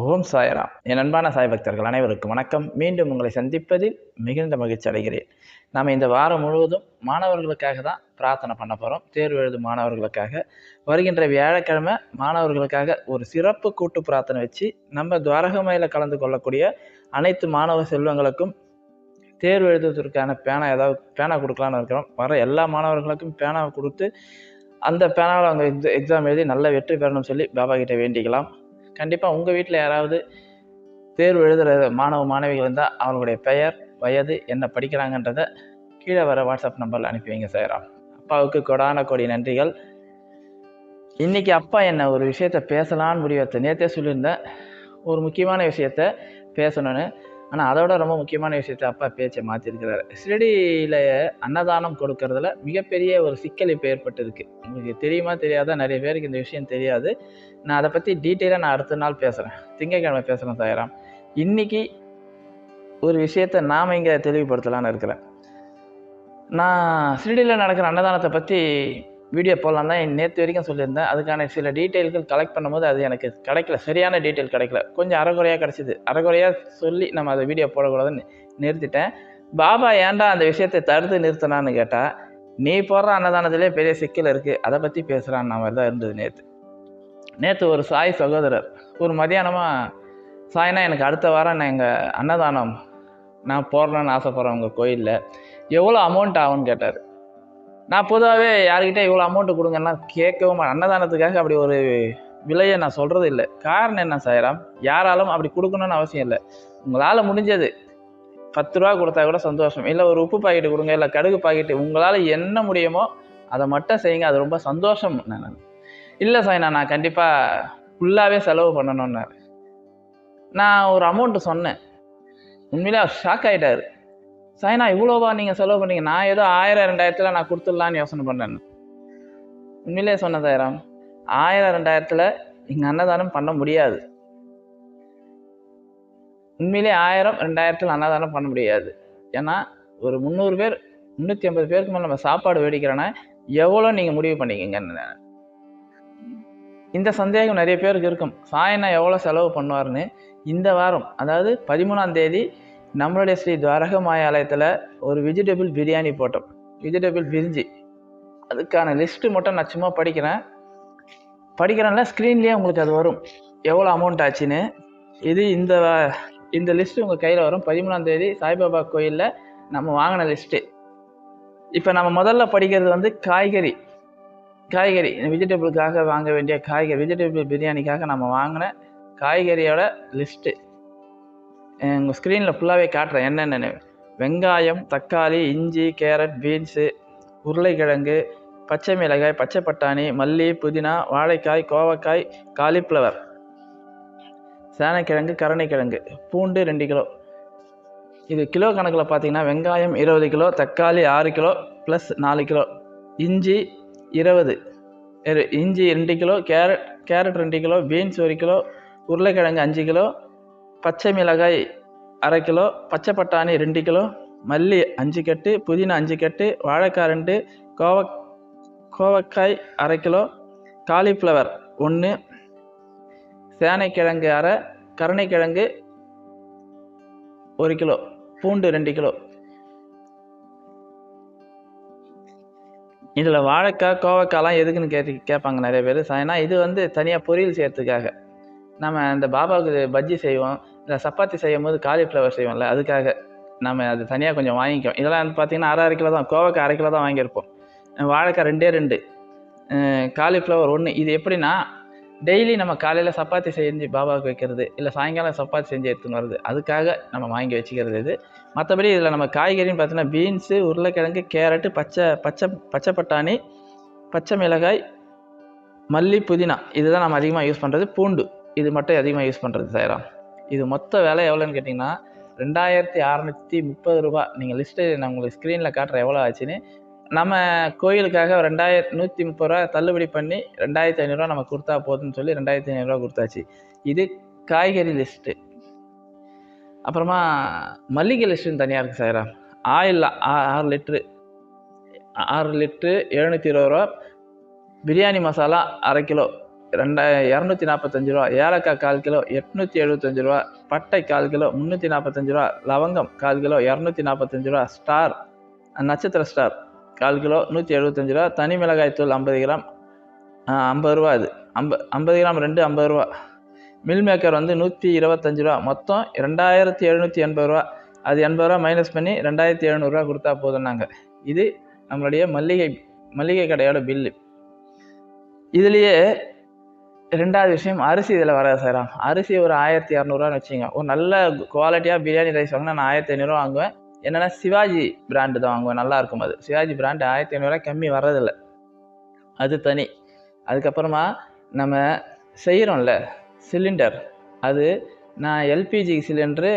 ஓம் சாய்ராம். என் அன்பான சாய் பக்தர்கள் அனைவருக்கும் வணக்கம். மீண்டும் உங்களை சந்திப்பதில் மிகுந்த மகிழ்ச்சி அடைகிறேன். நாம் இந்த வாரம் முழுவதும் மாணவர்களுக்காக தான் பிரார்த்தனை பண்ண போகிறோம் தேர்வு எழுதும் மாணவர்களுக்காக. வருகின்ற வியாழக்கிழமை மாணவர்களுக்காக ஒரு சிறப்பு கூட்டு பிரார்த்தனை வச்சு நம்ம துவாரகமையில் கலந்து கொள்ளக்கூடிய அனைத்து மாணவ செல்வங்களுக்கும் தேர்வு எழுதுவதற்கான பேனா ஏதாவது பேனா கொடுக்கலான்னு இருக்கிறோம். வர எல்லா மாணவர்களுக்கும் பேனாவை கொடுத்து அந்த பேனாவில் அவங்க எக்ஸாம் எழுதி நல்ல வெற்றி பெறணும்னு சொல்லி பாபா கிட்ட வேண்டிக்கலாம். கண்டிப்பாக உங்கள் வீட்டில் யாராவது தேர்வு எழுதுகிற மாணவ மாணவிகள் இருந்தால் அவங்களுடைய பெயர் வயது என்ன படிக்கிறாங்கன்றத கீழே வர வாட்ஸ்அப் நம்பரில் அனுப்பி வைங்க சாய்ராம் அப்பாவுக்கு கொடான கொடி நன்றிகள். இன்றைக்கி அப்பா என்ன ஒரு விஷயத்த பேசலான்னு முடிவெடுத்து நேற்றே சொல்லியிருந்தேன். ஒரு முக்கியமான விஷயத்த பேசணும்னு. ஆனால் அதோட ரொம்ப முக்கியமான விஷயத்த அப்பா பேச்சை மாற்றிருக்கிறாரு ஷிரடியில் அன்னதானம் கொடுக்கறதுல மிகப்பெரிய ஒரு சிக்கல் இப்போ ஏற்பட்டிருக்கு. உங்களுக்கு தெரியுமா தெரியாதா? நிறைய பேருக்கு இந்த விஷயம் தெரியாது. நான் அதை பற்றி டீட்டெயிலாக நான் அடுத்த நாள் பேசுகிறேன் திங்கட்கிழமை பேசுகிறேன் சாயராம். இன்றைக்கி ஒரு விஷயத்த நாம் இங்கே தெளிவுபடுத்தலான்னு இருக்கிறேன். நான் ஷிரடியில் நடக்கிற அன்னதானத்தை பற்றி வீடியோ போடலாம் தான் நேற்று வரைக்கும் சொல்லியிருந்தேன். அதுக்கான சில டீட்டெயில்கள் கலெக்ட் பண்ணும்போது அது எனக்கு கிடைக்கல. சரியான டீட்டெயில் கிடைக்கல. கொஞ்சம் அறகுறையாக கிடச்சிது. அறகுறையாக சொல்லி நம்ம அதை வீடியோ போடக்கூடாதுன்னு நிறுத்திட்டேன். பாபா ஏன்டா அந்த விஷயத்தை தடுத்து நிறுத்தினான்னு கேட்டால் நீ போடுற அன்னதானத்திலே பெரிய சிக்கல் இருக்குது அதை பற்றி பேசுகிறான்னு மாதிரி தான் இருந்தது நேற்று நேற்று ஒரு சாய் சகோதரர் ஒரு மதியானமாக சாய்னா எனக்கு அடுத்த வாரம் நான் எங்கள் அன்னதானம் நான் போடுறேன்னு ஆசைப்பட்றேன் உங்கள் கோயிலில். எவ்வளோ அமௌண்ட் ஆகும்னு கேட்டார். நான் பொதுவாகவே யார்கிட்ட இவ்வளோ அமௌண்ட்டு கொடுங்கலாம் கேட்கவும் மாட்டேன். அன்னதானத்துக்காக அப்படி ஒரு விலையை நான் சொல்கிறது இல்லை. காரணம் என்ன சாயராம்? யாராலும் அப்படி கொடுக்கணும்னு அவசியம் இல்லை. உங்களால் முடிஞ்சது. பத்து ரூபா கொடுத்தா கூட சந்தோஷம். இல்லை ஒரு உப்பு பாக்கெட்டு கொடுங்க இல்லை கடுகு பாக்கெட்டு உங்களால் என்ன முடியுமோ அதை மட்டும் செய்யுங்க. அது ரொம்ப சந்தோஷம். நான் இல்லை சாய்னா நான் கண்டிப்பாக ஃபுல்லாகவே செலவு பண்ணணுன்னாரு நான் ஒரு அமௌண்ட்டு சொன்னேன். உண்மையிலே அவர் ஷாக் ஆகிட்டார் சாய்னா இவ்வளோவா நீங்கள் செலவு பண்ணீங்க? நான் ஏதோ ஆயிரம் ரெண்டாயிரத்தில் நான் கொடுத்துடலான்னு யோசனை பண்ணேன். உண்மையிலே சொன்னதாயிரம் ஆயிரம் ரெண்டாயிரத்தில் இங்கே அன்னதானம் பண்ண முடியாது. உண்மையிலே ஆயிரம் ரெண்டாயிரத்தில் அன்னதானம் பண்ண முடியாது. ஏன்னா ஒரு முந்நூறு பேர் முந்நூற்றி ஐம்பது பேருக்கு மேலே நம்ம சாப்பாடு வேடிக்கிறோன்னா எவ்வளோ நீங்கள் முடிவு பண்ணிக்கங்கன்னு இந்த சந்தேகம் நிறைய பேருக்கு இருக்கும். சாயனா எவ்வளோ செலவு பண்ணுவார்னு இந்த வாரம் அதாவது பதிமூணாம் தேதி நம்மளுடைய ஸ்ரீ துவாரக மாயாலயத்தில் ஒரு வெஜிடபிள் பிரியாணி போட்டோம். வெஜிடபிள் பிரிஞ்சி அதுக்கான லிஸ்ட்டு மட்டும் நான் சும்மா படிக்கிறேன். படிக்கிறேன்ல ஸ்க்ரீன்லேயே உங்களுக்கு அது வரும். எவ்வளோ அமௌண்ட் ஆச்சுன்னு. இது இந்த இந்த லிஸ்ட்டு உங்கள் கையில் வரும். பதிமூணாம் தேதி சாய்பாபா கோயிலில் நம்ம வாங்கின லிஸ்ட்டு இப்போ நம்ம முதல்ல படிக்கிறது வந்து காய்கறி. காய்கறி வெஜிடபிளுக்காக வாங்க வேண்டிய காய்கறி வெஜிடபிள் பிரியாணிக்காக நம்ம வாங்கின காய்கறியோட லிஸ்ட்டு உங்கள் ஸ்க்ரீனில் ஃபுல்லாகவே காட்டுறேன் என்னென்னு வெங்காயம் தக்காளி இஞ்சி கேரட் பீன்ஸு உருளைக்கிழங்கு பச்சை மிளகாய் பச்சை பட்டாணி மல்லி புதினா வாழைக்காய் கோவக்காய் காலிஃப்ளவர் சேனைக்கிழங்கு கருணைக்கிழங்கு பூண்டு ரெண்டு கிலோ. இது கிலோ கணக்கில் பார்த்தீங்கன்னா வெங்காயம் இருபது கிலோ தக்காளி ஆறு கிலோ ப்ளஸ் நாலு கிலோ. இஞ்சி இருபது. இஞ்சி ரெண்டு கிலோ கேரட் கேரட் ரெண்டு கிலோ பீன்ஸ் ஒரு கிலோ உருளைக்கிழங்கு அஞ்சு கிலோ பச்சை மிளகாய் அரை கிலோ பச்சை பட்டாணி ரெண்டு கிலோ மல்லி அஞ்சு கட்டு புதினா அஞ்சு கட்டு வாழைக்காய் ரெண்டு கோவ கோவக்காய் அரை கிலோ காலிஃப்ளவர் ஒன்று சேனைக்கிழங்கு அரை கருணைக்கிழங்கு ஒரு கிலோ பூண்டு ரெண்டு கிலோ. இதில் வாழைக்காய் கோவக்காய்லாம் எதுக்குன்னு கேட்டு கேட்பாங்க நிறைய பேர். ஏன்னா இது வந்து தனியாக பொரியல் செய்கிறதுக்காக நம்ம இந்த பாபாவுக்கு பஜ்ஜி செய்வோம். இல்லை சப்பாத்தி செய்யும் போது காலிஃப்ளவர் செய்வோம்ல அதுக்காக நம்ம அது தனியாக கொஞ்சம் வாங்கிக்கோம் இதெல்லாம் வந்து பார்த்திங்கன்னா அரை அரை கிலோ தான் கோவக்காய் அரை கிலோ தான் வாங்கியிருப்போம் வாழைக்காய் ரெண்டே ரெண்டு. காலிஃப்ளவர் ஒன்று இது எப்படின்னா டெய்லி நம்ம காலையில் சப்பாத்தி செஞ்சு பாபாவுக்கு வைக்கிறது இல்லை சாயங்காலம் சப்பாத்தி செஞ்சு எடுத்துன்னு வருது அதுக்காக நம்ம வாங்கி வச்சுக்கிறது இது. மற்றபடி இதில் நம்ம காய்கறின்னு பார்த்தீங்கன்னா பீன்ஸு உருளைக்கிழங்கு கேரட்டு பச்சை பச்சை பச்சை பட்டாணி பச்சை மிளகாய் மல்லி புதினா. இதுதான் நம்ம அதிகமாக யூஸ் பண்ணுறது பூண்டு. இது மட்டும் அதிகமாக யூஸ் பண்ணுறது சைராம் இது மொத்த விலை எவ்வளோன்னு கேட்டிங்கன்னா ரெண்டாயிரத்தி அறநூற்றி முப்பது ரூபா நீங்கள் லிஸ்ட்டு நான் உங்களுக்கு ஸ்க்ரீனில் காட்டுறேன் எவ்வளோ ஆச்சுன்னு. நம்ம கோயிலுக்காக ரெண்டாயிரத்தி நூற்றி முப்பது ரூபா தள்ளுபடி பண்ணி ரெண்டாயிரத்தி ஐநூறுரூவா நம்ம கொடுத்தா போதும்னு சொல்லி ரெண்டாயிரத்தி ஐநூறுரூவா கொடுத்தாச்சு. இது காய்கறி லிஸ்ட்டு அப்புறமா மல்லிகை லிஸ்ட்டுன்னு தனியாக இருக்குது சார் ஆயில் ஆறு லிட்ரு ஆறு லிட்ரு எழுநூற்றி இருபது ரூபா பிரியாணி மசாலா அரை கிலோ. ரெண்டா இரநூத்தி நாற்பத்தஞ்சு ரூபா. ஏலக்காய் கால் கிலோ எட்நூற்றி எழுபத்தஞ்சு ரூபா. பட்டை கால் கிலோ முந்நூற்றி நாற்பத்தஞ்சு ரூபா. லவங்கம் கால் கிலோ இரநூத்தி நாற்பத்தஞ்சு ரூபா. ஸ்டார் நட்சத்திர ஸ்டார் கால் கிலோ நூற்றி எழுபத்தஞ்சு ரூபா. தனி மிளகாய் தூள் ஐம்பது கிராம். ஐம்பது ரூபா அது. ஐம்ப ஐம்பது கிராம் ரெண்டு ஐம்பது ரூபா. மில் மேக்கர் வந்து நூற்றி இருபத்தஞ்சு ரூபா. மொத்தம் ரெண்டாயிரத்தி எழுநூற்றி எண்பது ரூபா. அது எண்பது ரூபா மைனஸ் பண்ணி ரெண்டாயிரத்தி எழுநூறுவா கொடுத்தா போதும்னாங்க இது நம்மளுடைய மல்லிகை மல்லிகை கடையோட பில்லு இதுலேயே ரெண்டாவது விஷயம் அரிசி இதில் வராது சார். அரிசி ஒரு ஆயிரத்தி இரநூறுவான்னு வச்சுங்க ஒரு நல்ல குவாலிட்டியாக பிரியாணி ரைஸ் வாங்கினா நான் ஆயிரத்தி ஐநூறுரூவா வாங்குவேன். என்னென்னா சிவாஜி பிராண்டு தான் வாங்குவேன். நல்லா இருக்கும் அது. சிவாஜி பிராண்டு ஆயிரத்தி ஐநூறுரூவா கம்மி வர்றதில்ல. அது தனி. அதுக்கப்புறமா நம்ம செய்கிறோம்ல சிலிண்டர் அது நான் எல்பிஜி சிலிண்டரு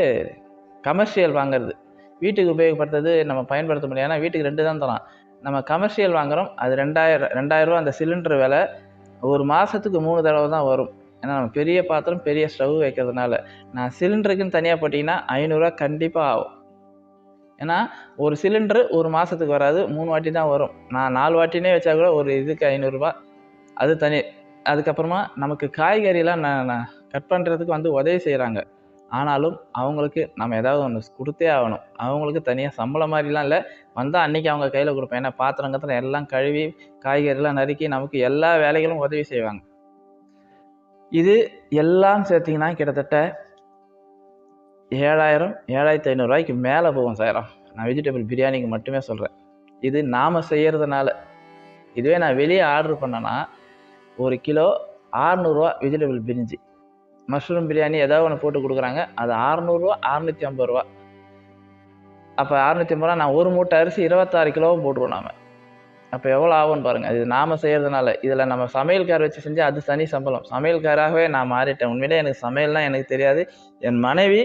கமர்ஷியல் வாங்குறது. வீட்டுக்கு உபயோகப்படுத்துறது நம்ம பயன்படுத்த முடியாதுன்னா வீட்டுக்கு ரெண்டு தான் தரோம். நம்ம கமர்ஷியல் வாங்குகிறோம் அது ரெண்டாயிரம் ரெண்டாயிரரூவா அந்த சிலிண்டர் விலை. ஒரு மாதத்துக்கு மூணு தடவை தான் வரும். ஏன்னா நம்ம பெரிய பாத்திரம் பெரிய ஸ்டவ் வைக்கிறதுனால. நான் சிலிண்டருக்குன்னு தனியாக போட்டிங்கன்னா ஐநூறுரூவா கண்டிப்பாக ஆகும். ஏன்னா ஒரு சிலிண்டரு ஒரு மாதத்துக்கு வராது. மூணு வாட்டி தான் வரும். நான் நாலு வாட்டினே வச்சா கூட ஒரு இதுக்கு ஐநூறுரூவா அது தனி அதுக்கப்புறமா நமக்கு காய்கறிலாம் நான் நான் கட் பண்ணுறதுக்கு வந்து உதவி செய்கிறாங்க ஆனாலும் அவங்களுக்கு நம்ம ஏதாவது ஒன்று கொடுத்தே ஆகணும். அவங்களுக்கு தனியாக சம்பளம் மாதிரிலாம் இல்லை. வந்தால் அன்றைக்கி அவங்க கையில் கொடுப்பேன். ஏன்னா பாத்திரம் கத்திரம் எல்லாம் கழுவி காய்கறிலாம் நறுக்கி நமக்கு எல்லா வேலைகளும் உதவி செய்வாங்க. இது எல்லாம் சேர்த்திங்கன்னா கிட்டத்தட்ட ஏழாயிரம் ஏழாயிரத்தி ஐநூறுரூவாய்க்கு மேலே போகும் சாயிரம் நான் வெஜிடபிள் பிரியாணிக்கு மட்டுமே சொல்கிறேன் இது நாம் செய்கிறதுனால இதுவே நான் வெளியே ஆர்டர் பண்ணேன்னா ஒரு கிலோ ஆறுநூறுவா வெஜிடபிள் பிரிஞ்சு. மஷ்ரூம் பிரியாணி ஏதாவது ஒன்று போட்டு கொடுக்குறாங்க. அது அறநூறுவா அறநூற்றி ஐம்பது ரூபா. அப்போ அறநூற்றி ஐம்பது ரூபா நான் ஒரு மூட்டை அரிசி இருபத்தாறு கிலோவும் போட்டுருவோம் நாம். அப்போ எவ்வளோ ஆகும்னு பாருங்கள் இது நாம் செய்கிறதுனால இதில் நம்ம சமையல்கார் வச்சு செஞ்சால் அது தனி சம்பளம். சமையல்காராகவே நான் மாறிட்டேன். உண்மையிலே எனக்கு சமையல்லாம் எனக்கு தெரியாது. என் மனைவி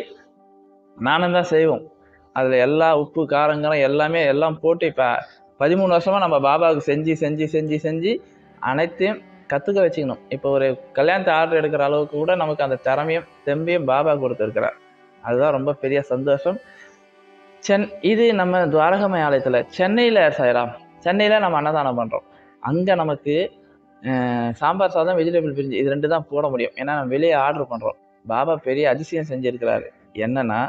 நானும் தான் செய்வோம். அதில் எல்லா உப்பு காரங்காரம் எல்லாமே எல்லாம் போட்டு இப்போ பதிமூணு வருஷமாக நம்ம பாபாவுக்கு செஞ்சு செஞ்சு செஞ்சு செஞ்சு அனைத்தையும் கற்றுக்க வச்சுக்கணும். இப்போ ஒரு கல்யாணத்தை ஆர்டர் எடுக்கிற அளவுக்கு கூட நமக்கு அந்த திறமையும் தெம்பையும் பாபா கொடுத்துருக்கிறார். அதுதான் ரொம்ப பெரிய சந்தோஷம். சென் இது நம்ம துவாரகமய ஆலயத்தில் சென்னையில் சாயிராம் சென்னையில் நம்ம அன்னதானம் பண்ணுறோம் அங்கே நமக்கு சாம்பார் சாதம் வெஜிடபிள் பிரிஞ்சு இது ரெண்டு தான் போட முடியும். ஏன்னா நம்ம வெளியே ஆர்டர் பண்ணுறோம் பாபா பெரிய அதிசயம் செஞ்சுருக்கிறாரு. என்னன்னா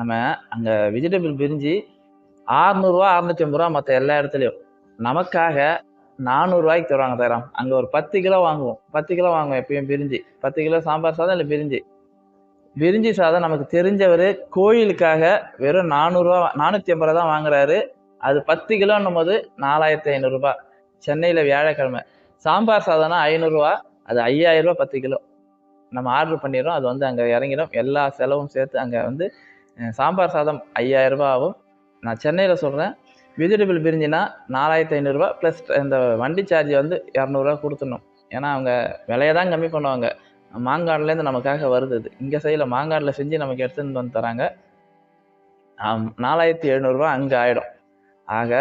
நம்ம அங்கே வெஜிடபிள் பிரிஞ்சு ஆறுநூறுவா அறுநூற்றி ஐம்பது ரூபா மற்ற எல்லா இடத்துலையும். நமக்காக நானூறுரூவாய்க்கு தருவாங்க தரம் அங்கே ஒரு பத்து கிலோ வாங்குவோம். பத்து கிலோ வாங்குவோம் எப்பயும் பிரிஞ்சு. பத்து கிலோ சாம்பார் சாதம் இல்லை பிரிஞ்சு. பிரிஞ்சி சாதம் நமக்கு தெரிஞ்சவர் கோயிலுக்காக வெறும் நானூறுரூவா நானூற்றி ஐம்பது ரூபா தான் வாங்குறாரு. அது பத்து கிலோன்னும் போது நாலாயிரத்தி ஐநூறுரூபா சென்னையில் வியாழக்கிழமை. சாம்பார் சாதம்னா ஐநூறுரூவா அது ஐயாயிரரூபா பத்து கிலோ. நம்ம ஆர்டர் பண்ணிடுறோம். அது வந்து அங்கே இறங்கிடும். எல்லா செலவும் சேர்த்து அங்கே வந்து சாம்பார் சாதம் ஐயாயிரரூபா ஆகும். நான் சென்னையில் சொல்கிறேன் வெஜிடபிள் பிரிஞ்சினா நாலாயிரத்தி ஐநூறுரூவா ப்ளஸ் இந்த வண்டி சார்ஜ் வந்து இரநூறுவா கொடுத்துடணும். ஏன்னா அவங்க விலையை தான் கம்மி பண்ணுவாங்க. மாங்காடுலேருந்து நமக்காக வருது இது. இங்கே சைடில் மாங்காடில் செஞ்சு நமக்கு எடுத்துன்னு வந்து தராங்க. நாலாயிரத்தி எழுநூறுபா அங்கே ஆகிடும் ஆக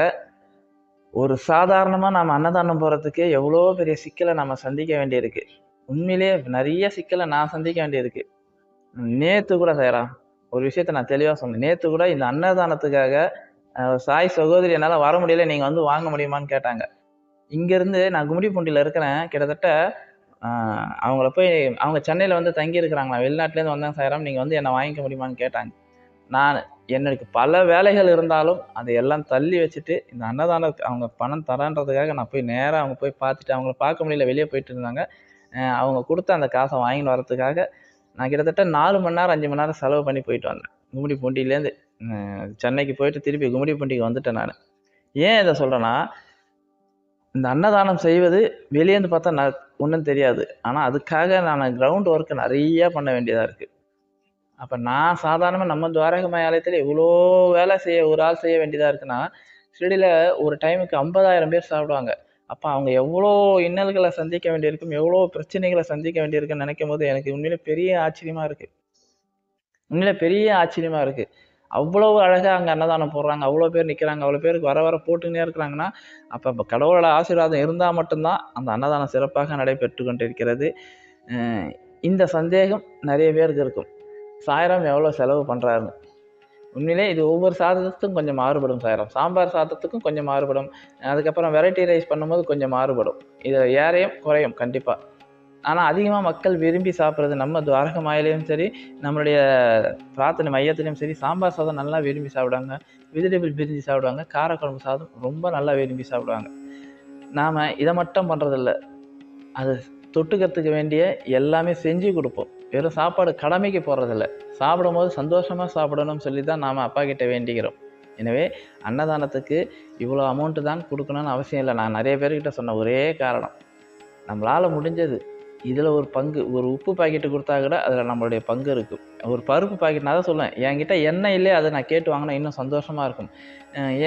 ஒரு சாதாரணமாக நாம் அன்னதானம் போகிறதுக்கே எவ்வளோ பெரிய சிக்கலை நம்ம சந்திக்க வேண்டியிருக்கு. உண்மையிலேயே நிறைய சிக்கலை நான் சந்திக்க வேண்டியிருக்கு. நேற்று கூட செய்கிறான் ஒரு விஷயத்த நான் தெளிவாக சொன்னேன். நேற்று கூட இந்த அன்னதானத்துக்காக சாய் சகோதரி என்னால் வர முடியல நீங்கள் வந்து வாங்க முடியுமான்னு கேட்டாங்க. இங்கேருந்து நான் கும்மிடிப்பூண்டியில் இருக்கிறேன். கிட்டத்தட்ட அவங்கள போய் அவங்க சென்னையில் வந்து தங்கி இருக்கிறாங்களா வெளிநாட்டிலேருந்து வந்தாங்க சாயிரம் நீங்கள் வந்து என்னை வாங்கிக்க முடியுமான்னு கேட்டாங்க. நான் எனக்கு பல வேலைகள் இருந்தாலும் அதை எல்லாம் தள்ளி வச்சுட்டு இந்த அன்னதானத்துக்கு அவங்க பணம் தரன்றதுக்காக நான் போய் நேராக அவங்க போய் பார்த்துட்டு அவங்கள பார்க்க முடியல வெளியே போயிட்டு இருந்தாங்க. அவங்க கொடுத்த அந்த காசை வாங்கிட்டு வரதுக்காக நான் கிட்டத்தட்ட நாலு மணி நேரம் அஞ்சு மணி நேரம் செலவு பண்ணி போயிட்டு வந்தேன். கும்மிடி பூண்டிலேருந்து சென்னைக்கு போயிட்டு திருப்பி கும்மிடிப்பண்டிக்கு வந்துட்டேன் நான். ஏன் இதை சொல்கிறேன்னா இந்த அன்னதானம் செய்வது வெளியேந்து பார்த்தா நான் ஒன்றும் தெரியாது. ஆனால் அதுக்காக நான் கிரவுண்ட் ஒர்க்கு நிறையா பண்ண வேண்டியதாக இருக்குது அப்போ நான் சாதாரணமாக நம்ம துவாரகமய ஆலயத்தில் இவ்வளோ வேலை செய்ய ஒரு ஆள் செய்ய வேண்டியதாக இருக்குன்னா ஷிரடியில் ஒரு டைமுக்கு ஐம்பதாயிரம் பேர் சாப்பிடுவாங்க. அப்போ அவங்க எவ்வளோ இன்னல்களை சந்திக்க வேண்டியிருக்கும் எவ்வளோ பிரச்சனைகளை சந்திக்க வேண்டியிருக்குன்னு நினைக்கும் போது எனக்கு உண்மையில பெரிய ஆச்சரியமாக இருக்குது உண்மையில பெரிய ஆச்சரியமாக இருக்குது அவ்வளோ அழகாக அங்கே அன்னதானம் போடுறாங்க. அவ்வளோ பேர் நிற்கிறாங்க அவ்வளோ பேருக்கு வர வர போட்டுனே இருக்கிறாங்கன்னா அப்போ இப்போ கடவுளோட ஆசீர்வாதம் இருந்தால் மட்டும்தான் அந்த அன்னதானம் சிறப்பாக நடைபெற்று கொண்டிருக்கிறது. இந்த சந்தேகம் நிறைய பேருக்கு இருக்கும். சாயிரம் எவ்வளோ செலவு பண்ணுறாருன்னு உண்மையிலே இது ஒவ்வொரு சாதத்துக்கும் கொஞ்சம் மாறுபடும் சாயிரம். சாம்பார் சாதத்துக்கும் கொஞ்சம் மாறுபடும். அதுக்கப்புறம் வெரைட்டி ரைஸ் பண்ணும்போது கொஞ்சம் மாறுபடும். இது ஏறையும் குறையும் கண்டிப்பாக ஆனால் அதிகமாக மக்கள் விரும்பி சாப்பிட்றது நம்ம துவாரக மாயிலையும் சரி நம்மளுடைய பிரார்த்தனை மையத்துலேயும் சரி சாம்பார் சாதம் நல்லா விரும்பி சாப்பிடுவாங்க. வெஜிடபிள் பிரிஞ்சு சாப்பிடுவாங்க. காரக்குழம்பு சாதம் ரொம்ப நல்லா விரும்பி சாப்பிடுவாங்க. நாம் இதை மட்டும் பண்ணுறதில்ல அது தொட்டுக்கிறதுக்கு வேண்டிய எல்லாமே செஞ்சு கொடுப்போம். வெறும் சாப்பாடு கடமைக்கு போடுறதில்ல சாப்பிடும்போது சந்தோஷமாக சாப்பிடணும்னு சொல்லி தான் நாம் அப்பா கிட்ட வேண்டிக்கிறோம். எனவே அன்னதானத்துக்கு இவ்வளோ அமௌண்ட்டு தான் கொடுக்கணும்னு அவசியம் இல்லை. நான் நிறைய பேர்கிட்ட சொன்ன ஒரே காரணம். நம்மளால் முடிஞ்சது. இதில் ஒரு பங்கு ஒரு உப்பு பாக்கெட்டு கொடுத்தா கூட அதில் நம்மளுடைய பங்கு இருக்கும் ஒரு பருப்பு பாக்கெட் நான் தான் சொல்லுவேன் என்கிட்ட எண்ணெய் இல்லையே அதை நான் கேட்டு வாங்கினா இன்னும் சந்தோஷமாக இருக்கும்.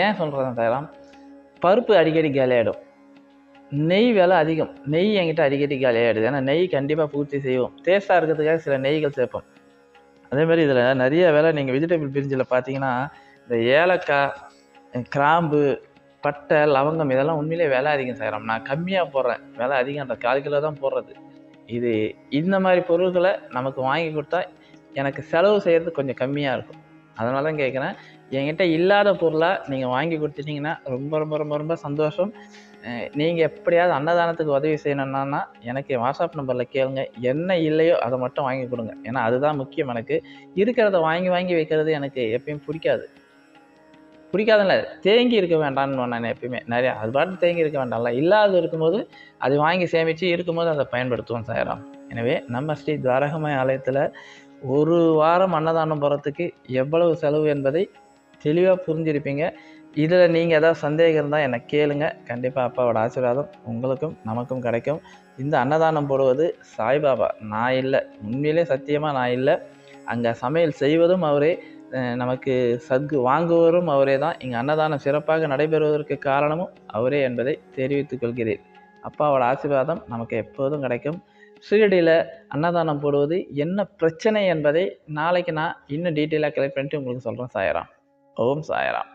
ஏன் சொல்கிறேன் தயாராம் பருப்பு அடிக்கடி காலியாகிடும் நெய் விலை அதிகம். நெய் என்கிட்ட அடிக்கடி காலியாகிடுது ஏன்னா நெய் கண்டிப்பாக பூர்த்தி செய்வோம். டேஸ்ட்டாக இருக்கிறதுக்காக சில நெய்கள் சேர்ப்போம். அதேமாதிரி இதில் நிறைய வேலை நீங்கள் வெஜிடபிள் பிரிஞ்சில் பார்த்தீங்கன்னா இந்த ஏலக்காய் கிராம்பு பட்டை லவங்கம் இதெல்லாம் உண்மையிலே விலை அதிகம் செய்கிறோம் நான் கம்மியாக போடுறேன். விலை அதிகம். அந்த கால் கிலோ தான் போடுறது. இது இந்த மாதிரி பொருள்களை நமக்கு வாங்கி கொடுத்தா எனக்கு செலவு செய்கிறது கொஞ்சம் கம்மியாக இருக்கும். அதனால தான் கேட்குறேன் என்கிட்ட இல்லாத பொருளாக நீங்கள் வாங்கி கொடுத்துட்டீங்கன்னா ரொம்ப ரொம்ப ரொம்ப ரொம்ப சந்தோஷம். நீங்கள் எப்படியாவது அன்னதானத்துக்கு உதவி செய்யணும்னா எனக்கு வாட்ஸ்அப் நம்பரில் கேளுங்க. என்ன இல்லையோ அதை மட்டும் வாங்கி கொடுங்க. ஏன்னா அதுதான் முக்கியம் எனக்கு. இருக்கிறத வாங்கி வாங்கி வைக்கிறது எனக்கு எப்பயும் பிடிக்காது. பிடிக்காதுல்ல தேங்கி இருக்க வேண்டாம்னு நான் எப்பயுமே. நிறையா அது பாட்டு தேங்கி இருக்க வேண்டாம்ல. இல்லாத இருக்கும்போது அதை வாங்கி சேமித்து இருக்கும்போது அதை பயன்படுத்துவோம் சாயராம். எனவே நம்ம ஸ்ரீ துவாரகமய ஆலயத்தில் ஒரு வாரம் அன்னதானம் போகிறதுக்கு எவ்வளவு செலவு என்பதை தெளிவாக புரிஞ்சிருப்பீங்க. இதில் நீங்கள் ஏதாவது சந்தேகம் இருந்தால் என்னை கேளுங்க. கண்டிப்பாக அப்பாவோட ஆசீர்வாதம் உங்களுக்கும் நமக்கும் கிடைக்கும். இந்த அன்னதானம் போடுவது சாய்பாபா. நான் இல்லை. உண்மையிலே சத்தியமாக நான் இல்லை. அங்கே சமையல் செய்வதும் அவரே. நமக்கு சக்கு வாங்குவரும் அவரே தான். இங்கே அன்னதானம் சிறப்பாக நடைபெறுவதற்கு காரணமும் அவரே என்பதை தெரிவித்துக் கொள்கிறேன். அப்பாவோட ஆசீர்வாதம் நமக்கு எப்போதும் கிடைக்கும். ஷீரடியில் அன்னதானம் போடுவது என்ன பிரச்சனை என்பதை நாளைக்கு நான் இன்னும் டீட்டெயிலாக கலெக்ட் பண்ணிட்டு உங்களுக்கு சொல்கிறேன் சாயராம். ஓம் சாயராம்.